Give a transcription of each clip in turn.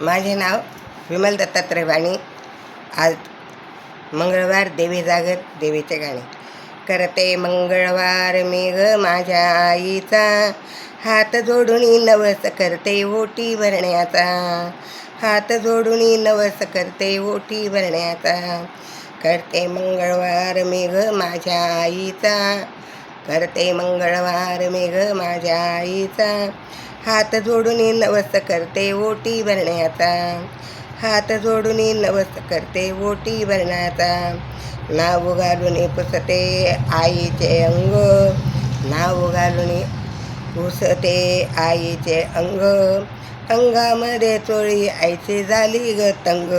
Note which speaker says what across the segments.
Speaker 1: माझे नाव विमल दत्तात्रय वाणी. आज मंगळवार देवी जागर देवीचे गाणे. करते मंगळवार मी ग माझ्या आईचा. हात जोडून नवस करते ओटी भरण्याचा. हात जोडून नवस करते ओटी भरण्याचा. करते मंगळवार मी ग माझ्या आईचा. करते मंगळवार मी ग माझ्या आईचा. हात जोडून नवस करते ओटी भरण्याचा हात जोडून नवस करते ओटी भरण्याचा नाव घालून पुसते आईचे अंग. नाव घालून पुसते आईचे अंग. अंगामध्ये चोळी आईची झाली ग तंग.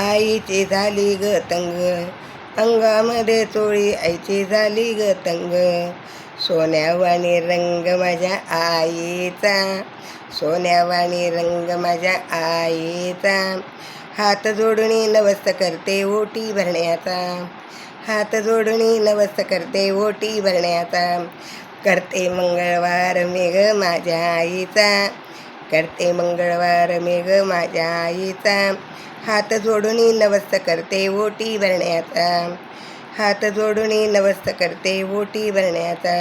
Speaker 1: आईची झाली ग तंग. अंगामध्ये चोळी आईची झाली ग तंग. सोन्यावाणी रंग माझ्या आईचा सोन्यावाणी रंग माझ्या आईचा. हात जोडणी नवस्त करते ओटी भरण्याचा हात जोडणी नवस्त करते ओटी भरण्याचा. करते मंगळवार मेघ माझ्या आईचा करते मंगळवार मेघ माझ्या आईचा. हात जोडून नवस्त करते ओटी भरण्याचा. हात जोडून नवस करते. ओटी भरण्याचा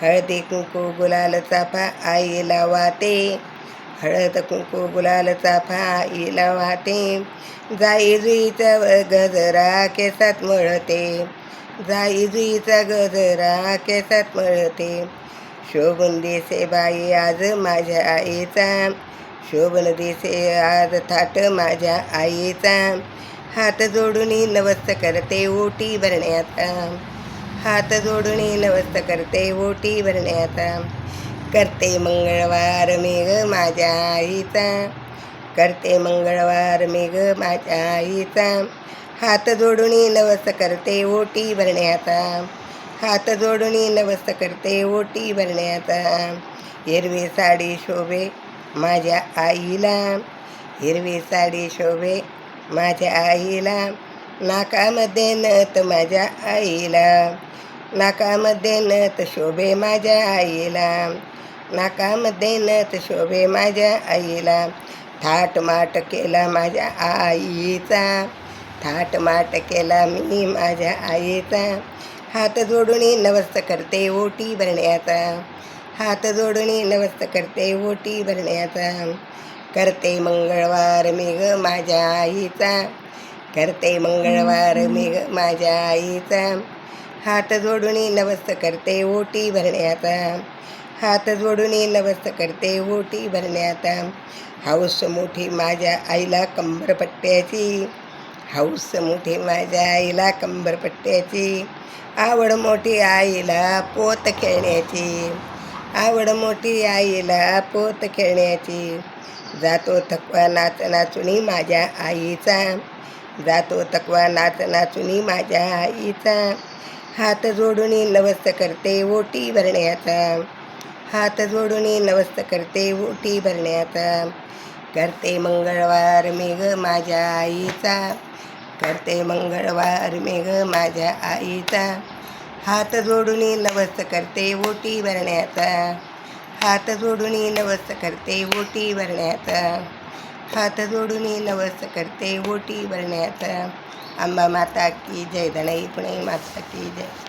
Speaker 1: हळदी कुंकू गुलाल चाफा आईला वाते हळद कुंकू गुलाल चाफा आईला वाते जाई जुईचा गजरा केसात मळते. जाई जुईचा गजरा केसात मळते. शोभून दिसे बाई आज माझ्या आईचा. शोभन दिसे आज थाट माझ्या आईचा. हात जोडून नवस करते ओटी भरण्याचा हात जोडून नवस्त करते ओटी भरण्याचा करते मंगळवार मेघ माझ्या आईचा. करते मंगळवार मेघ माझ्या आईचा. हात जोडून नवस करते ओटी भरण्याचा हात जोडून नवस करते ओटी भरण्याचा हिरवी साडी शोभे माझ्या आईला. हिरवी साडी शोभे माझ्या आईला नाकामध्ये नथ माझ्या आईला. नाकामध्ये नथ शोभे माझ्या आईला. नाकामध्ये नथ शोभे माझ्या आईला. थाट माट केला माझ्या आईचा. थाट माट केला मी माझ्या आईचा. हात जोडून नवस्त करते ओटी भरण्याचा. हात जोडून नवस्त करते ओटी भरण्याचा. करते मंगळवार मी ग माझ्या आईचा. करते मंगळवार मी ग माझ्या आईचा. हात जोडून नवस्त करते ओटी भरण्याचा. हात जोडून नवस्त करते ओटी भरण्याचा. हौस मोठी माझ्या आईला कंबरपट्ट्याची हौस मोठी माझ्या आईला कंबरपट्ट्याची आवड मोठी आईला पोत खेळण्याची. आवड मोठी आईला पोत खेळण्याची. जातो थकवा नाच नाचुनी माझ्या आईचा. जातो थकवा नाच नाचुनी माझ्या आईचा. हात जोडून नवस्त करते ओटी भरण्याचा. हात जोडून नवस्त करते ओटी भरण्याचा. करते मंगळवार मेघ माझ्या आईचा. करते मंगळवार मेघ माझ्या आईचा. हात जोडून नवस्त करते ओटी भरण्याचा. हात जोडून नवस करते ओटी भरण्याचा हात जोडून नवस करते ओटी भरण्याचा अंबा माता की जय धनई पुणे माता की जय.